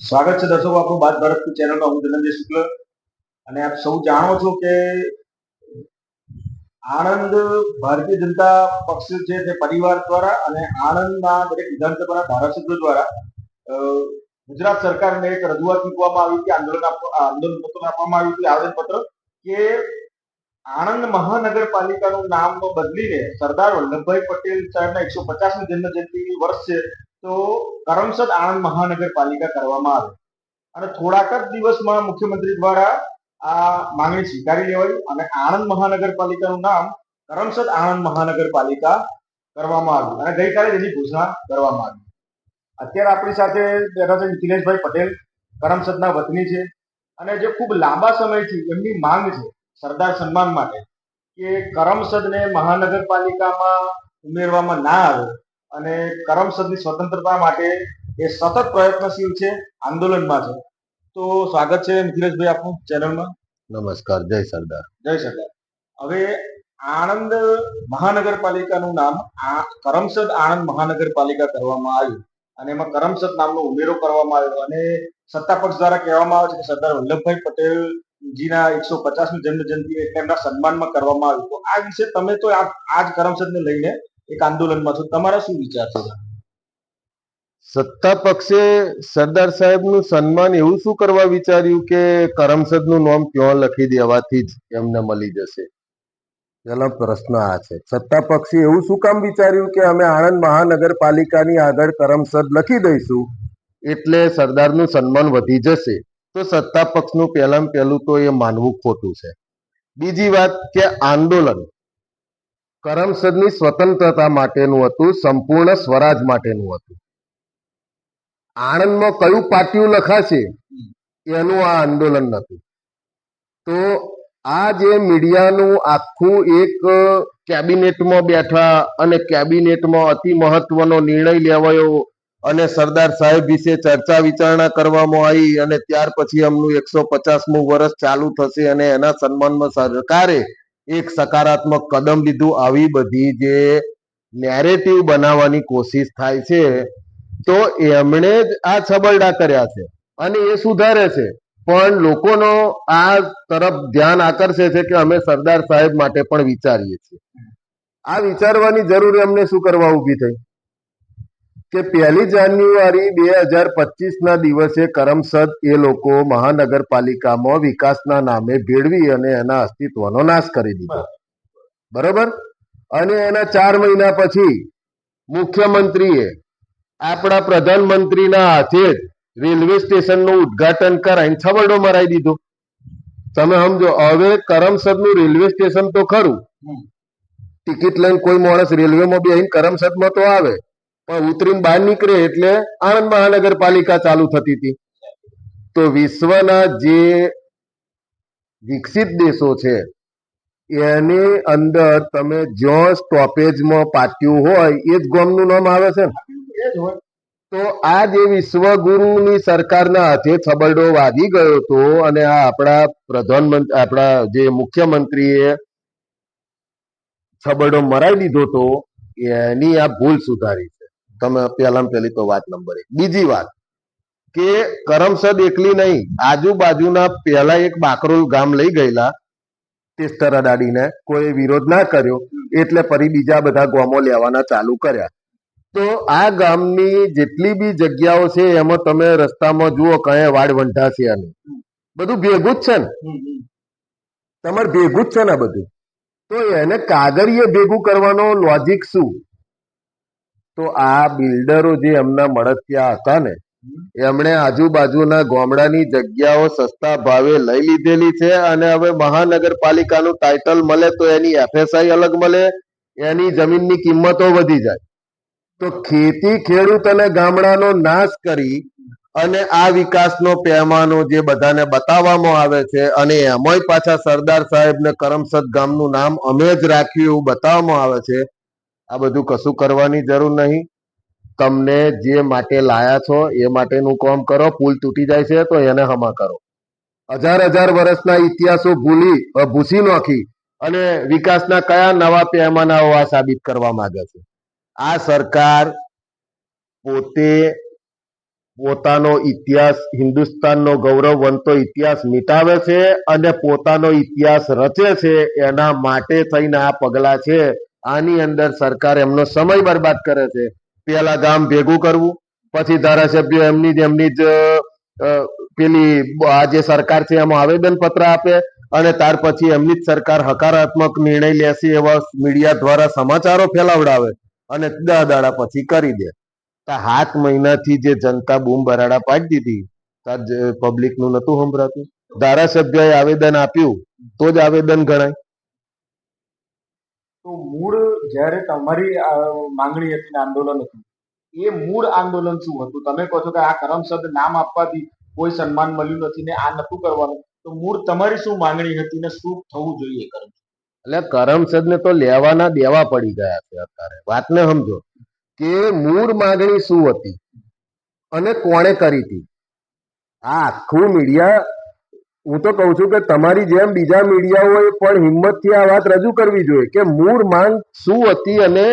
સ્વાગત છે દર્શકો આપણું બાદ ભારત ચેનલમાં હું ધનંજય શુક્લ. અને આપ સૌ જાણો છો કે આણંદ ભારતીય જનતા પક્ષ છે તે પરિવાર દ્વારા અને આણંદના દરેક વિધાનસભાના ધારાસભ્યો દ્વારા ગુજરાત સરકારને એક રજૂઆત મૂકવામાં આવી હતી, આંદોલન આંદોલન પત્ર આપવામાં આવ્યું હતું આવેદનપત્ર, કે આણંદ મહાનગરપાલિકાનું નામ બદલીને સરદાર વલ્લભભાઈ પટેલ સાહેબના એકસો પચાસમી જન્મ જયંતિ વર્ષ છે તો કરમસદ આણંદ મહાનગરપાલિકા કરવામાં આવે. અને થોડાક જ દિવસમાં મુખ્યમંત્રી દ્વારા આ માંગણી સ્વીકારી લેવાઈ અને આણંદ મહાનગરપાલિકાનું નામ કરમસદ આણંદ મહાનગરપાલિકા કરવામાં આવ્યું અને ગઈકાલે તેની ઘોષણા કરવામાં આવી. અત્યારે આપણી સાથે બેઠા નિખિલેશભાઈ પટેલ, કરમસદના વતની છે અને જે ખૂબ લાંબા સમયથી એમની માંગ છે સરદાર સન્માન માટે કે કરમસદને મહાનગરપાલિકામાં ઉમેરવામાં ના આવે અને કરમસદની સ્વતંત્રતા માટે એ સતત પ્રયત્નશીલ છે આંદોલનમાં છે. તો સ્વાગત છે નિખિલેશભાઈ આપનું ચેનલમાં. નમસ્કાર જય સરદાર. જય સરદાર. હવે આણંદ મહાનગરપાલિકાનું નામ આ કરમસદ આણંદ મહાનગરપાલિકા કરવામાં આવ્યું. અને એમાં કરમસદ નામનો ઉમેરો કરવામાં આવ્યો. અને સત્તા પક્ષ દ્વારા કહેવામાં આવે છે કે સરદાર વલ્લભભાઈ પટેલ જીના એકસો પચાસમી જન્મ જયંતિ એટલે એમના સન્માનમાં કરવામાં આવ્યું. તો આ વિશે તમે તો આ આ જ કરમસદને લઈને એક આંદોલનમાં છો. તમારા શું વિચાર છે? સત્તા પક્ષે સરદાર સાહેબનું સન્માન એવું શું કરવા વિચાર્યું કે કરમસદનું નામ ક્યાં લખી દેવાથી જ એમને મળી જશે? પેલો પ્રશ્ન આ છે. સત્તા પક્ષે એવું શું કામ વિચાર્યું કે અમે આણંદ મહાનગરપાલિકાની આગળ કરમસદ લખી દઈશું? એટલે સરદારનું સન્માન વધી જશે. તો સત્તા પક્ષનું પહેલામાં પહેલું તો એ માનવું ખોટું છે. બીજી વાત કે આંદોલન. કરમસદની સ્વતંત્રતા માટેનું હતું, સંપૂર્ણ સ્વરાજ માટેનું હતું. આણંદમાં કયું પાટિયું લખાશે? એનું આ આંદોલન નતું તો આ જે મીડિયાનું આખું એક કેબિનેટમાં બેઠા અને કેબિનેટમાં અતિ મહત્વનો નિર્ણય લેવાયો અને સરદાર સાહેબ વિશે ચર્ચા વિચારણા કરવામાં આવી અને ત્યાર પછી એમનું એકસો પચાસમું વર્ષ ચાલુ થશે અને એના સન્માનમાં સરકારે એક સકારાત્મક કદમ લીધું. આવી બધી જે નેરેટિવ બનાવવાની કોશિશ થાય છે, તો એમણે જ આ છબરડા કર્યા છે અને એ સુધારે છે. પણ લોકોનો આ તરફ ધ્યાન આકર્ષે છે કે અમે સરદાર સાહેબ માટે પણ વિચારીએ છીએ. આ વિચારવાની જરૂર એમને શું કરવા ઊભી થઈ? કે પહેલી જાન્યુઆરી બે હજાર પચીસ ના દિવસે કરમસદ એ લોકો મહાનગરપાલિકામાં વિકાસના નામે ભેળવી અને એના અસ્તિત્વનો નાશ કરી દીધો. બરોબર? અને એના ચાર મહિના પછી મુખ્યમંત્રીએ આપણા પ્રધાનમંત્રીના હાથે જ રેલવે સ્ટેશનનું ઉદ્ઘાટન કરાવીને છબરડો મરાઈ દીધો. તમે સમજો હવે કરમસદનું રેલવે સ્ટેશન તો ખરું. ટિકિટ લઈને કોઈ માણસ રેલવેમાં બેહીને કરમસદમાં તો આવે. પણ ઉતરીને બહાર નીકળે એટલે આણંદ મહાનગરપાલિકા ચાલુ થતી હતી. તો વિશ્વના જે વિકસિત દેશો છે, એની અંદર તમે જ્યાં સ્ટોપેજમાં પાટ્યું હોય, એ જ ગોમનું નામ આવે છે તો આ જે વિશ્વગુરુની સરકારના હાથે છબરડો વાગી ગયો હતો અને આ આપણા પ્રધાનમંત્રી, આપણા જે મુખ્યમંત્રીએ છબરડો મરાવી દીધો તો એની આ ભૂલ સુધારી. છે તમે પહેલામાં પહેલી તો વાત નંબર એક. બીજી વાત કે કરમસદ એકલી નહીં, આજુબાજુના પહેલા એક બાકરોલ ગામ લઈ ગયેલા ટેસ્ટર અડાડીને કોઈ વિરોધ ના કર્યો, એટલે ફરી બીજા બધા ગામો લેવાના ચાલુ કર્યા. તો આ ગામની જેટલી બી જગ્યાઓ છે, એમાં તમે રસ્તામાં જુઓ કયા વાડ વંઢા છે અને બધું ભેગું જ છે ને. તમારે ભેગું જ છે ને બધું? તો એને કાગળીએ ભેગું કરવાનો લોજિક શું? તો આ બિલ્ડરો જે એમના મળતિયા હતા ને, એમણે આજુબાજુના ગામડાની જગ્યાઓ સસ્તા ભાવે લઈ લીધેલી છે અને હવે મહાનગરપાલિકાનું ટાઇટલ મળે તો એની એફએસઆઈ અલગ મળે, એની જમીનની કિંમતો વધી જાય. તો ખેતી ખેડૂત અને ગામડાનો નાશ કરી અને આ વિકાસનો પેમાનો જે બધાને બતાવવામાં આવે છે અને એમાંય પાછા સરદાર સાહેબને કરમસદ ગામનું નામ અમે જ રાખ્યું એવું બતાવવામાં આવે છે આ બધું કશું કરવાની જરૂર નહીં. તમને જે માટે લાયા છો, એ માટેનું કામ કરો. પુલ તૂટી જાય છે, તો એને હમા કરો. હજાર હજાર વર્ષના ઇતિહાસો ભૂલી ભૂસી નાખી અને વિકાસના કયા નવા પેમાનાઓ આ સાબિત કરવા માંગે છે? આ સરકાર પોતે પોતાનો ઇતિહાસ, હિન્દુસ્તાનનો ગૌરવવંતો ઇતિહાસ મિટાવે છે અને પોતાનો ઇતિહાસ રચે છે. એના માટે થઈને આ પગલા છે. આની અંદર સરકાર એમનો સમય બરબાદ કરે છે. પેલા ગામ ભેગું કરવું, પછી ધારાસભ્ય એમની જ એમની જ પેલી આ જે સરકાર છે એમાં આવેદન પત્ર આપે અને ત્યાર પછી એમની જ સરકાર હકારાત્મક નિર્ણય લેશે એવા મીડિયા દ્વારા સમાચારો ફેલાવડાવે અને દસ દાડા પછી કરી દે. તો સાત મહિનાથી જે જનતા બૂમ બરાડા પાડી દીધી પબ્લિકનું નતું સંભળાતું. ધારાસભ્યએ આવેદન આપ્યું, તો જ આવેદન ગણાય. તો મૂળ જ્યારે તમારી માંગણી હતી આંદોલન હતું, એ મૂળ આંદોલન શું હતું? તમે કહો છો કે આ કરમસદ નામ આપવાથી કોઈ સન્માન મળ્યું નથી ને આ નતું કરવાનું. તો મૂળ તમારી શું માંગણી હતી ને શું થવું જોઈએ કરમ એટલે કરમસદ ને તો લેવાના દેવા પડી ગયા છે અત્યારે. વાતને સમજો કે મૂળ માંગણી શું હતી અને કોણે કરી હતી? આ આખું મીડિયા હું તો કહું છું કે તમારી જેમ બીજા મીડિયાઓએ પણ હિંમતથી આ વાત રજૂ કરવી જોઈએ કે મૂળ માંગ શું હતી અને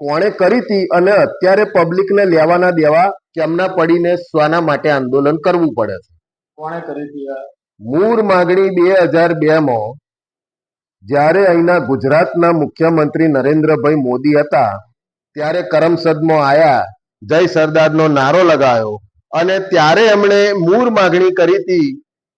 કોણે કરી હતી અને અત્યારે પબ્લિકને લેવાના દેવા કેમના પડીને સ્વાના માટે આંદોલન કરવું પડે છે. કોણે કરી હતી મૂળ માગણી બે હજાર બે માં જ્યારે અહીંના ગુજરાતના મુખ્યમંત્રી નરેન્દ્રભાઈ મોદી હતા ત્યારે કરમસદમાં આયા જય સરદારનો નારો લગાવ્યો અને ત્યારે એમણે મૂળ માગણી કરી હતી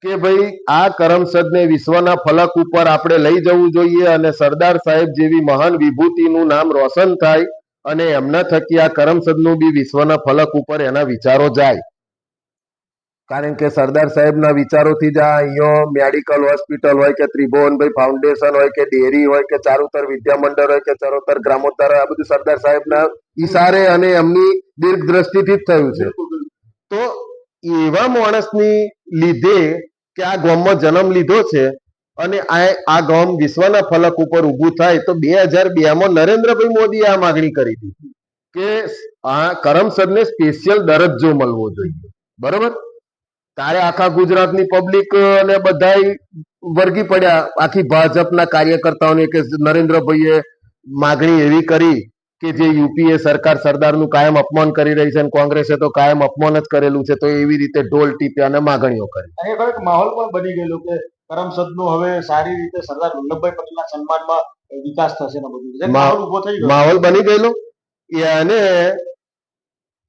કે ભાઈ, આ કરમસદને વિશ્વના ફલક ઉપર આપણે લઈ જવું જોઈએ અને સરદાર સાહેબ જેવી મહાન વિભૂતિનું નામ રોશન થાય અને એમના થકી આ કરમસદનું બી વિશ્વના ફલક ઉપર એના વિચારો જાય. કારણ કે સરદાર સાહેબના વિચારોથી જ આ અહીંયા મેડિકલ હોસ્પિટલ હોય કે ત્રિભુવનભાઈ ફાઉન્ડેશન હોય કે ડેરી હોય કે ચારુતર વિદ્યા મંડળ હોય કે ચરોતર ગ્રામોત્તર, આ બધું સરદાર સાહેબના ઈશારે અને એમની દીર્ઘ દ્રષ્ટિથી જ થયું છે. તો એવા માણસની લીધે કે આ ગોમમાં જન્મ લીધો છે અને આ આ ગામ વિશ્વના ફલક ઉપર ઊભું થાય તો બે હજાર બે માં નરેન્દ્રભાઈ મોદીએ આ માગણી કરી હતી કે આ કરમસદને સ્પેશિયલ દરજ્જો મળવો જોઈએ. બરોબર? તારે આખા ગુજરાતની પબ્લિક અને બધાય વર્ગી પડ્યા. આખી ભાજપના કાર્યકર્તાઓને કે નરેન્દ્રભાઈએ માગણી એવી કરી કે જે યુપીએ સરકાર સરદારનું કાયમ અપમાન કરી રહી છે અને કોંગ્રેસે તો કાયમ અપમાન જ કરેલું છે તો એવી રીતે ઢોલ ટીપ્યા અને માગણીઓ કરી. અને એક માહોલ પણ બની ગયેલો કે કરમસદનું હવે સારી રીતે સરદાર વલ્લભભાઈ પટેલના સન્માનમાં વિકાસ થશે માહોલ ઊભો થઈ ગયો. માહોલ બની ગયેલો? એને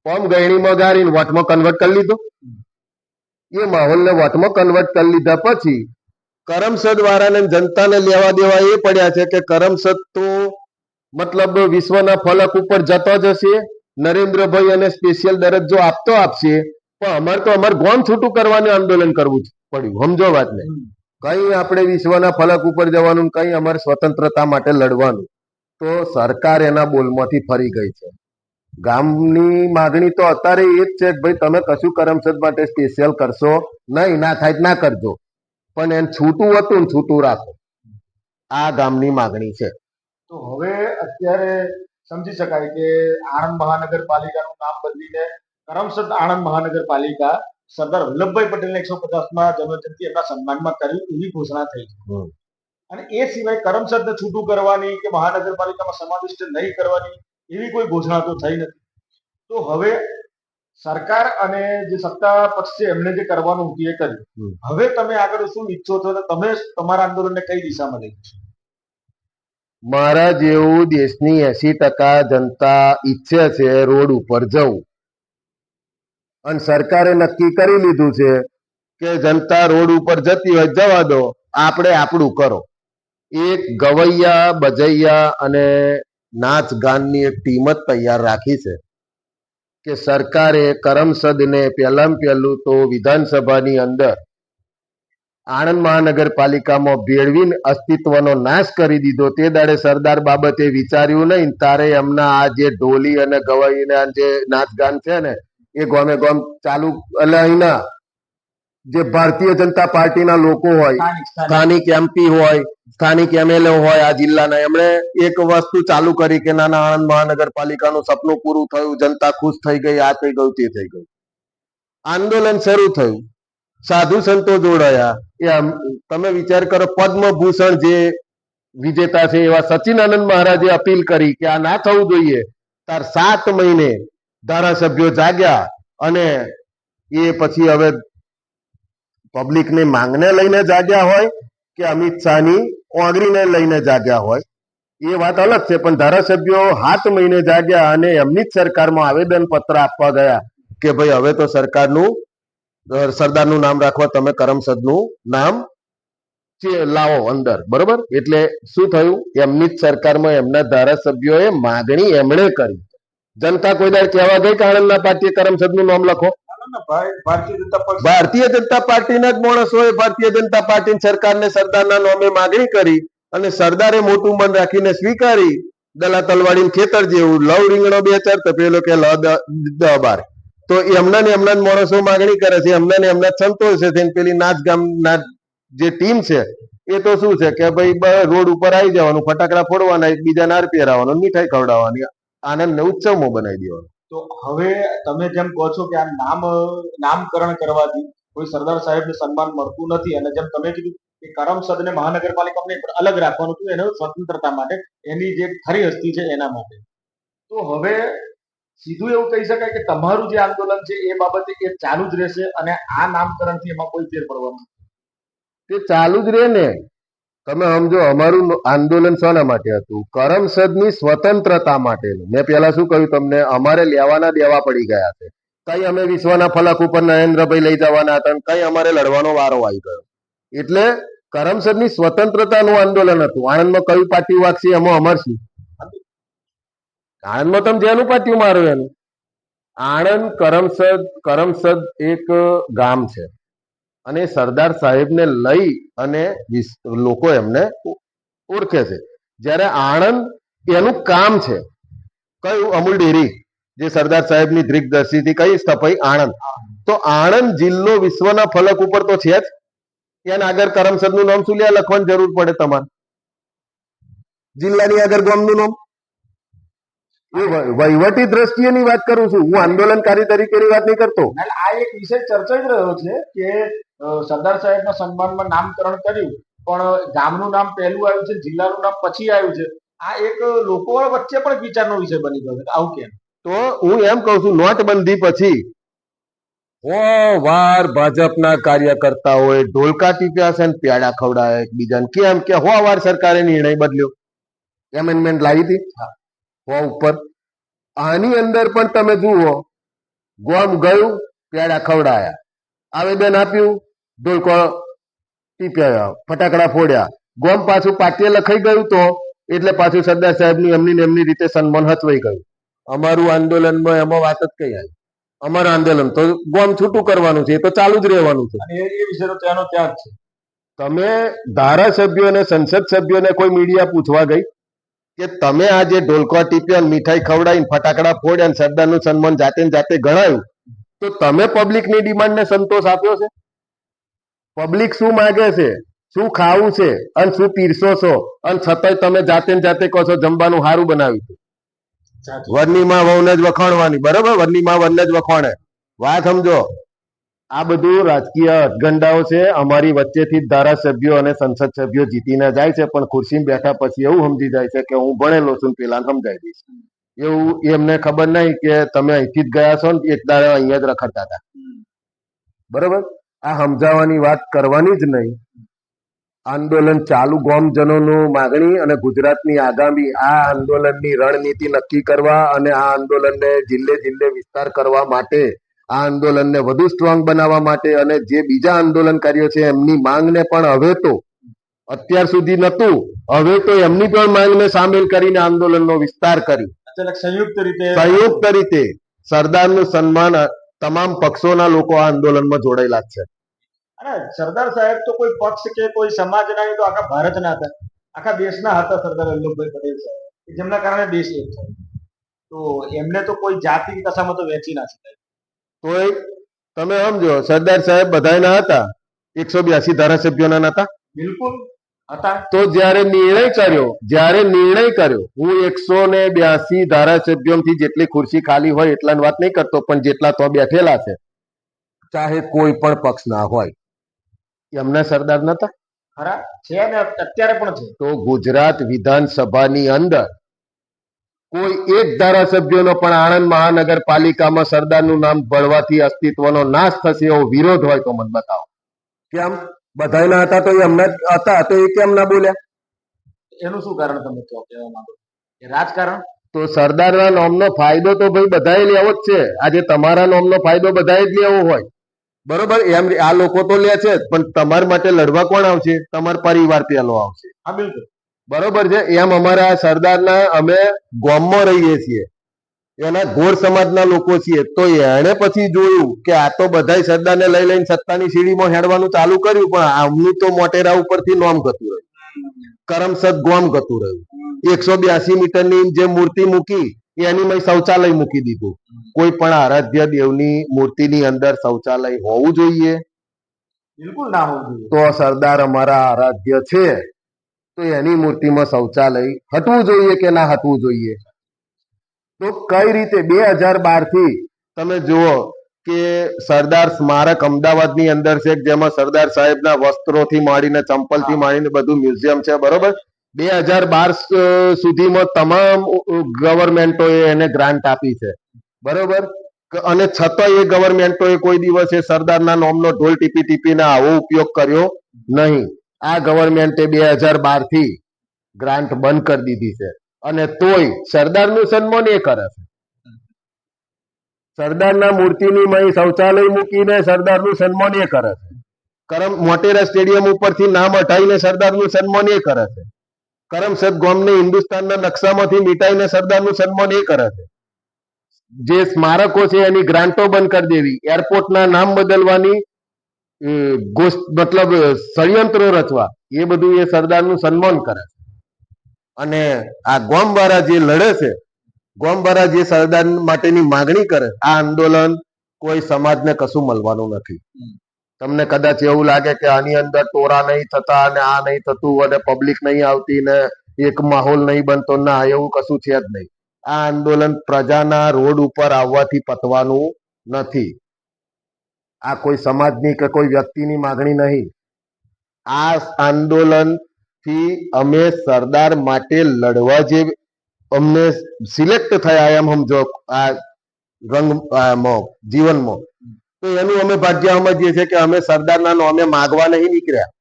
ફોર્મ ગયણીમાં ગારીને વોટમાં કન્વર્ટ કરી લીધો. એ માહોલને વોટમાં કન્વર્ટ કરી લીધા પછી કરમસદ વાળાને જનતાને લેવા દેવા એ પડ્યા છે કે કરમસદ તો મતલબ વિશ્વના ફલક ઉપર જતો જ હશે. નરેન્દ્રભાઈ અને સ્પેશિયલ દરજ્જો આપતો આપશે. પણ અમારે તો અમારે ગોમ છૂટું કરવાનું આંદોલન કરવું પડ્યું. સમજો વાતને કઈ આપણે વિશ્વના ફલક ઉપર જવાનું કઈ અમારે સ્વતંત્રતા માટે લડવાનું. તો સરકાર એના બોલમાંથી ફરી ગઈ છે. ગામની માગણી તો અત્યારે એ જ છે કે ભાઈ તમે કશું કરમસદ માટે સ્પેશિયલ કરશો. નહીં ના થાય ના કરજો. પણ એને છૂટું હતું ને છૂટું રાખો. આ ગામની માગણી છે. તો હવે અત્યારે સમજી શકાય કે આણંદ મહાનગરપાલિકાનું નામ બદલીને કરમસદ આણંદ મહાનગરપાલિકા સરદાર વલ્લભભાઈ પટેલને એકસો પચાસમાં જન્મજયંતિ એમના સન્માનમાં કર્યું એવી ઘોષણા થઈ છે. અને એ સિવાય કરમસદને છૂટું કરવાની કે મહાનગરપાલિકામાં સમાવિષ્ટ નહીં કરવાની એવી કોઈ ઘોષણા તો થઈ નથી. તો હવે સરકાર અને જે સત્તા પક્ષ છે એમને જે કરવાનું હતું એ કર્યું. હવે તમે આગળ શું ઈચ્છો છો અને તમે તમારા આંદોલનને કઈ દિશામાં લઈ જશો? મારા જેવું દેશની એસી ટકા જનતા ઈચ્છે છે રોડ ઉપર જવું. અને સરકારે નક્કી કરી લીધું છે કે જનતા રોડ ઉપર જતી હોય જવા દો, આપણે આપણું કરો. એક ગવૈયા, બજૈયા અને નાચ ગાનની એક ટીમ જ તૈયાર રાખી છે કે સરકારે કરમસદને પહેલામ પહેલું તો વિધાનસભાની અંદર આણંદ મહાનગરપાલિકામાં ભેળવીને અસ્તિત્વનો નાશ કરી દીધો. તે દાડે સરદાર બાબતે વિચાર્યું નહીં. તારે એમના આ જે ઢોલી અને ગવાઈના જે નાચગાન છે ને એ ગોમે ગોમ ચાલુ એટલે અહીંના જે ભારતીય જનતા પાર્ટીના લોકો હોય સ્થાનિક એમપી હોય સ્થાનિક એમએલએ હોય આ જિલ્લાના એમણે એક વસ્તુ ચાલુ કરી કે નાના આણંદ મહાનગરપાલિકાનું સપનું પૂરું થયું જનતા ખુશ થઈ ગઈ આ થઈ ગયું તે થઈ ગયું. આંદોલન શરૂ થયું. સાધુ સંતો જોડાયા. એ તમે વિચાર કરો, પદ્મભૂષણ જે વિજેતા છે, એવા સચિનાનંદ મહારાજે અપીલ કરી કે આ ના થવું જોઈએ. તાર સાત મહિને ધારાસભ્યો જાગ્યા અને એ પછી હવે પબ્લિકની માંગને લઈને જાગ્યા હોય કે અમિત શાહની ઓગરીને લઈને જાગ્યા હોય. એ વાત અલગ છે, પણ ધારાસભ્યો હાથ મહિને જાગ્યા અને એમની જ સરકારમાં આવેદન પત્ર આપવા ગયા કે ભાઈ હવે તો સરકારનું સરદારનું નામ રાખવા તમે કરમસદનું નામ લાવો અંદર બરોબર? એટલે શું થયું? એમની જ સરકારમાં એમના ધારાસભ્યોએ માગણી એમણે કરી. જનતા કોઈ દર કહેવા ગઈ કે આણંદના પાર્ટીએ કરમસદનું નામ લખો? ભારતીય જનતા ભારતીય જનતા પાર્ટીના જ માણસોએ ભારતીય જનતા પાર્ટી સરકારને સરદારના નામે માગણી કરી અને સરદારે મોટું મન રાખીને સ્વીકારી દલા તલવાડી ખેતર જેવું લવ રીંગણો બે ચાર તો પેલો કે લ દ બાર. તો એમના ને એમના જ માણસો માગણી કરે છે એમના ને એમના સંતોષ છે પેલી નાચ ગામના જે ટીમ છે, એ તો શું છે કે ભાઈ રોડ ઉપર આવી જવાનું, ફટાકડા ફોડવાના, એકબીજાને હાર પહેરાવાનો મીઠાઈ ખવડાવવાની, આનંદને ઉત્સવમાં બનાવી દેવાનો. તો હવે તમે જેમ કહો છો કે આ નામ, નામકરણ કરવાથી કોઈ સરદાર સાહેબને સન્માન મળતું નથી અને જેમ તમે કીધું કે કરમસદ ને મહાનગરપાલિકાને અલગ રાખવાનું હતું, એને સ્વતંત્રતા માટે એની જે ખરી હસ્તી છે એના માટે. તો હવે સીધું એવું કહી શકાય કે તમારું જે આંદોલન છે એ બાબતે એ ચાલુ જ રહેશે અને આ નામકરણથી એમાં કોઈ ફેર પડવાનો તે ચાલુ જ રહે ને. તમે સમજો, અમારું આંદોલન શાના માટે હતું? કરમસદની સ્વતંત્રતા માટેનું. મેં પેલા શું કહ્યું તમને? અમારે લેવાના દેવા પડી ગયા છે. કઈ અમે વિશ્વના ફલક ઉપર નરેન્દ્રભાઈ લઈ જવાના હતા કઈ અમારે લડવાનો વારો આવી ગયો. એટલે કરમસદની સ્વતંત્રતાનું આંદોલન હતું. આણંદમાં કયું પાટી વાગશે? એમાં અમાર શું? આણંદમાં તમે જેનું પાટિયું મારું એનું? આણંદ કરમસદ કરમસદ એક ગામ છે. અને સરદાર સાહેબને લઈ અને લોકો એમને ઓળખે છે. જ્યારે આણંદ એનું કામ છે. કયું? અમૂલ ડેરી, જે સરદાર સાહેબની દિગ્દર્શીથી કઈ સ્થપાઈ? આણંદ. તો આણંદ જિલ્લો વિશ્વના ફલક ઉપર તો છે જ. એના આગળ કરમસદનું નામ શું? લ્યા, લખવાની જરૂર પડે તમારે. જિલ્લાની આગળ ગામનું નામ? એ દ્રષ્ટિએ વહીવટી દ્રષ્ટિએની વાત કરું છું. હું આંદોલનકારી તરીકેની વાત નહીં કરતો. આ એક વિષય ચર્ચાઈ જ રહ્યો છે કે સરદાર સાહેબના સન્માનમાં નામકરણ કર્યું પણ ગામનું નામ પહેલું આવ્યું છે જિલ્લાનું નામ પછી આવ્યું છે. આ એક લોકો વચ્ચે પણ વિચારનો વિષય બની ગયો છે. આવું કેમ તો હું એમ કહું છું નોટબંધી પછી હો વાર ભાજપના કાર્યકર્તાઓએ ઢોલકા ટીપ્યા છે ને પ્યાડા ખવડાયા એકબીજાને. કેમ કે હો વાર સરકારે નિર્ણય બદલ્યો. એમેન્ડમેન્ટ લાવી હતી. હો ઉપર. આની અંદર પણ તમે જુઓ. ગોમ ગયું પેડા ખવડાયા. આવેદન આપ્યું ઢોલકો ટીપ્યા ફટાકડા ફોડ્યા. ગોમ પાછું પાટીએ લખાઈ ગયું તો એટલે પાછું સરદાર સાહેબની એમની એમની રીતે સન્માન હચવાઈ ગયું. અમારું આંદોલનમાં એમાં વાત જ કઈ આવી. અમારું આંદોલન તો ગોમ છૂટું કરવાનું છે એ તો ચાલુ જ રહેવાનું છે. અને એ વિશે વિષય તો ત્યાંનો ત્યાં છે. તમે ધારાસભ્યોને સંસદ સભ્યોને કોઈ મીડિયા પૂછવા ગઈ? કે તમે આ જે ઢોલકા ટીપ્યો મીઠાઈ ખવડાવીને ફટાકડા ફોડ્યા સરદારનું સન્માન જાતે જાતે ગણાયું તો તમે પબ્લિકની ડિમાન્ડને સંતોષ આપ્યો છે? પબ્લિક શું માગે છે? શું ખાવું છે? અને શું પીરસો છો? અને છતાંય તમે જાતે જાતે કહો છો જમવાનું સારું બનાવ્યું. વરની માં વહુને જ વખાણવાની બરોબર? વરની માં વનને જ વખાણે. વાત સમજો. આ બધું રાજકીય અટગંડાઓ છે. અમારી વચ્ચેથી ધારાસભ્યો અને સંસદ સભ્યો જીતીને જાય છે, પણ ખુરશી બેઠા પછી એવું સમજી જાય છે કે હું ભણેલો છું પેલા સમજાઈ દઈશ. એવું એમને ખબર નહીં કે તમે અહીંથી જ ગયા છો ને એક દાડા અહીંયા જ રખડતા હતા. બરોબર? આ સમજાવવાની વાત કરવાની જ નહીં. આંદોલન ચાલુ ગોમજનોનું માગણી અને ગુજરાતની આગામી આ આંદોલનની રણનીતિ નક્કી કરવા અને આ આંદોલનને જિલ્લે જિલ્લે વિસ્તાર કરવા માટે આ આંદોલનને વધુ સ્ટ્રોંગ બનાવવા માટે અને જે બીજા આંદોલનકારીઓ છે એમની માંગને પણ હવે તો અત્યાર સુધી નતું હવે તો એમની પણ માંગને સામેલ કરીને આંદોલનનો વિસ્તાર કરી. સંયુક્ત રીતે સંયુક્ત રીતે સરદારનું સન્માન તમામ પક્ષોના લોકો આ આંદોલનમાં જોડાયેલા છે. અને સરદાર સાહેબ તો કોઈ પક્ષ કે કોઈ સમાજના નહીં તો આખા ભારતના હતા. આખા દેશના હતા સરદાર વલ્લભભાઈ પટેલ સાહેબ જેમના કારણે દેશ એક થયો. તો એમને તો કોઈ જાતિ કશામાં તો વેચી ના શકાય. તોય તમે સમજો સરદાર સાહેબ બધાના હતા એકસો બ્યાસી ધારાસભ્યોના નતા બિલકુલ હતા. તો જ્યારે નિર્ણય કર્યો જ્યારે નિર્ણય કર્યો હું એકસો ને બ્યાસી ધારાસભ્યોથી જેટલી ખુરશી ખાલી હોય એટલાની વાત નહીં કરતો પણ જેટલા તો બેઠેલા છે. ચાહે કોઈ પણ પક્ષ ના હોય. એમના સરદાર નતા ખરા? છે ને અત્યારે પણ છે. તો ગુજરાત વિધાનસભાની અંદર કોઈ એક ધારાસભ્યનો પણ આણંદ મહાનગરપાલિકામાં સરદારનું નામ ભળવાથી અસ્તિત્વનો નાશ થશે એવો વિરોધ હોય તો મને બતાવો. કેમ? બધાયના હતા તો એ એમના હતા તો એ કેમ ના બોલ્યા? એનું શું કારણ તમે કહો કહેવા માંગો? રાજકારણ? તો સરદારના નોમનો ફાયદો તો ભાઈ બધાએ લેવો જ છે. આજે તમારા નોમનો ફાયદો બધાએ જ લેવો હોય. બરોબર એમ આ લોકો તો લે છે જ પણ તમારા માટે લડવા કોણ આવશે? તમારા પરિવાર પેલો આવશે. હા બિલકુલ. બરોબર છે? એમ અમારા સરદારના અમે ગોમમાં રહીએ છીએ. એના ગોર સમાજના લોકો છીએ. તો એણે પછી જોયું કે આ તો બધા સરદારને લઈ લઈને સત્તાની સીડીમાં હેડવાનું ચાલુ કર્યું પણ આમનું તો મોટેરા ઉપરથી નોમ ગતું રહ્યું. કરમસદ ગોમ ગતું રહ્યું. એકસો બ્યાસી મીટરની જે મૂર્તિ મૂકી એની મેં શૌચાલય મૂકી દીધું. કોઈ પણ આરાધ્ય દેવની મૂર્તિની અંદર શૌચાલય હોવું જોઈએ. બિલકુલ ના હોવું જોઈએ. તો સરદાર અમારા આરાધ્ય છે. તો એની મૂર્તિમાં શૌચાલય હટવું જોઈએ કે ના હટવું જોઈએ? તો કઈ રીતે બે હજાર બારથી તમે જુઓ કે સરદાર સ્મારક અમદાવાદની અંદર છે, જેમાં સરદાર સાહેબના વસ્ત્રોથી માંડીને, ચંપલથી માંડીને બધું મ્યુઝિયમ છે, બરોબર? બે હજાર બાર સુધીમાં તમામ ગવર્મેન્ટોએ એને ગ્રાન્ટ આપી છે, બરોબર? અને છતાં એ ગવર્મેન્ટોએ કોઈ દિવસે સરદારના નોમનો ઢોલ ટીપી ટીપીને આવો ઉપયોગ કર્યો નહીં. આ ગવર્મેન્ટે બે હજાર બારથી ગ્રાન્ટ બંધ કરી દીધી છે. અને તોય સરદારનું સન્માન એ કરે છે. સરદારના મૂર્તિની મય શૌચાલય મૂકીને સરદારનું સન્માન એ કરે છે. કરમ મોટેરા સ્ટેડિયમ ઉપરથી નામ હટાવીને સરદારનું સન્માન એ કરે છે. કરમસદ ગામને હિન્દુસ્તાનના નકશામાંથી મીટાઈને સરદારનું સન્માન એ કરે છે. જે સ્મારકો છે એની ગ્રાન્ટો બંધ કરી દેવી. એરપોર્ટના નામ બદલવાની ગોષ્ઠ મતલબ, ષડયંત્રો રચવા. એ બધું એ સરદારનું સન્માન કરે અને આ ગોમવાળા જે લડે છે ગોમવાળા જે સરદાર માટેની માગણી કરે, આ આંદોલન કોઈ સમાજને કશું મળવાનું નથી. તમને કદાચ એવું લાગે કે આની અંદર ટોરા નહીં થતા અને આ નહીં થતું અને પબ્લિક નહીં આવતી ને એક માહોલ નહીં બનતો, ના, એવું કશું છે જ નહીં. આ આંદોલન પ્રજાના રોડ ઉપર આવવાથી પતવાનું નથી. આ કોઈ સમાજની કે કોઈ વ્યક્તિની માગણી નહીં. આ આંદોલનથી અમે સરદાર માટે લડવા જે અમને સિલેક્ટ થયા એમ સમજો આ રંગ જીવનમાં. તો એનું અમે ભાગ્ય સમજીએ છીએ કે અમે સરદારના નામે માગવા નહીં નીકળ્યા.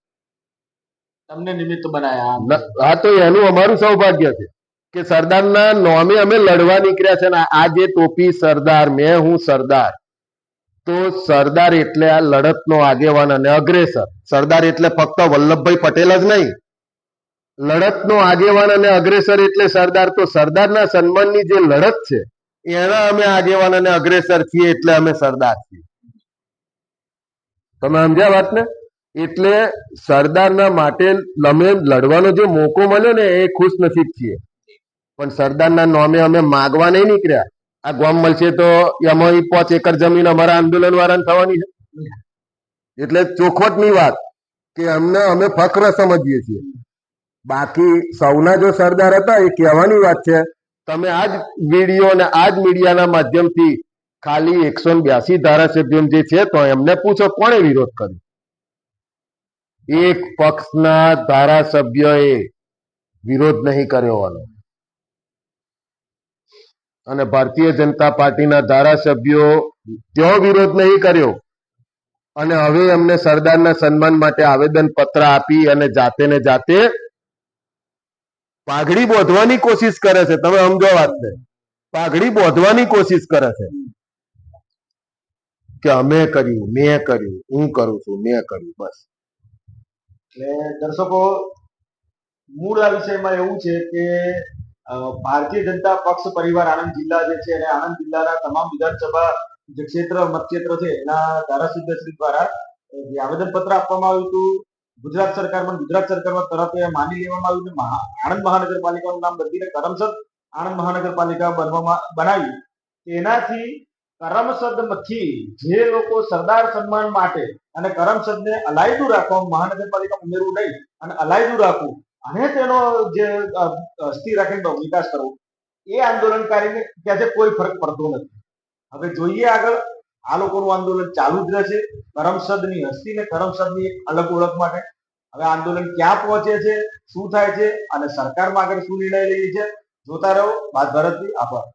તમને નિમિત્ત બનાયા હા તો એનું અમારું સૌભાગ્ય છે કે સરદારના નોમે અમે લડવા નીકળ્યા છે ને આ જે ટોપી સરદાર મેં હું સરદાર. તો સરદાર એટલે આ લડતનો આગેવાન અને અગ્રેસર. સરદાર એટલે ફક્ત વલ્લભભાઈ પટેલ જ નહીં. લડતનો આગેવાન અને અગ્રેસર એટલે સરદાર. તો સરદારના સન્માનની જે લડત છે, એના અમે આગેવાન અને અગ્રેસર છીએ એટલે અમે સરદાર છીએ. તમે સમજ્યા વાત ને એટલે સરદારના માટે અમે લડવાનો જે મોકો મળ્યો ને, એ ખુશ નસીબ છીએ. પણ સરદારના નામે અમે માગવા નહીં નીકળ્યા. આ ગોમ મળશે તો એમાં પાંચ એકર જમીન અમારા આંદોલન વાળાને થવાની છે. એટલે ચોખવટની વાત કે અમને, અમે ફક્ર સમજીએ છીએ. બાકી સૌના જો સરદાર હતા, એ કહેવાની વાત છે, તમે આજ વીડિયો અને આજ મીડિયાના માધ્યમથી ખાલી એકસો બ્યાસી ધારાસભ્યો જે છે, તો એમને પૂછો કોણે વિરોધ કર્યો? એક પક્ષના ધારાસભ્યએ વિરોધ નહીં કર્યો હોવાનો. અને ભારતીય જનતા પાર્ટીના ધારાસભ્યો ત્યો વિરોધ નહીં કર્યો. અને હવે એમને સરદારના સન્માન માટે આવેદન પત્ર આપી અને જાતે ને જાતે પાઘડી બોધવાની કોશિશ કરે છે. તમે સમજો વાતને પાઘડી બોધવાની કોશિશ કરે છે. કે અમે કર્યું, મેં કર્યું, હું કરું છું, મેં કર્યું, બસ. એટલે દર્શકો, મૂળ આ વિષયમાં એવું છે કે ભારતીય જનતા પક્ષ પરિવાર આણંદ જિલ્લા જે છે અને આણંદ જિલ્લાના તમામ વિધાનસભા જે ક્ષેત્ર મતક્ષેત્ર છે એના ધારાસભ્યશ્રી દ્વારા અ, જે આવેદનપત્ર આપવામાં આવ્યું હતું. ગુજરાત સરકારમાં ગુજરાત સરકારમાં તરત માની લેવામાં આવ્યું કે આણંદ મહાનગરપાલિકાનું નામ બદલીને કરમસદ આણંદ મહાનગરપાલિકા બનવામાં બનાવી તેનાથી કરમસદથી જે લોકો સરદાર સન્માન માટે અને કરમસદને અલાયદું રાખવા મહાનગરપાલિકા ઉમેરવું નહીં અને અલાયદું રાખવું અને તેનો જે સ્થિર રાખીને વિકાસ કરવો, એ આંદોલનકારીને ત્યાં કોઈ ફરક પડતો નથી. હવે જોઈએ આગળ, આ લોકોનું આંદોલન ચાલુ જ રહેશે, કરમસદની હસ્તી ને કરમસદની એક અલગ ઓળખ માટે. હવે આંદોલન ક્યાં પહોંચે છે, શું થાય છે, અને સરકારમાં આગળ શું નિર્ણય લઈ છે, જોતા રહો. બાદ ભારતથી આભાર.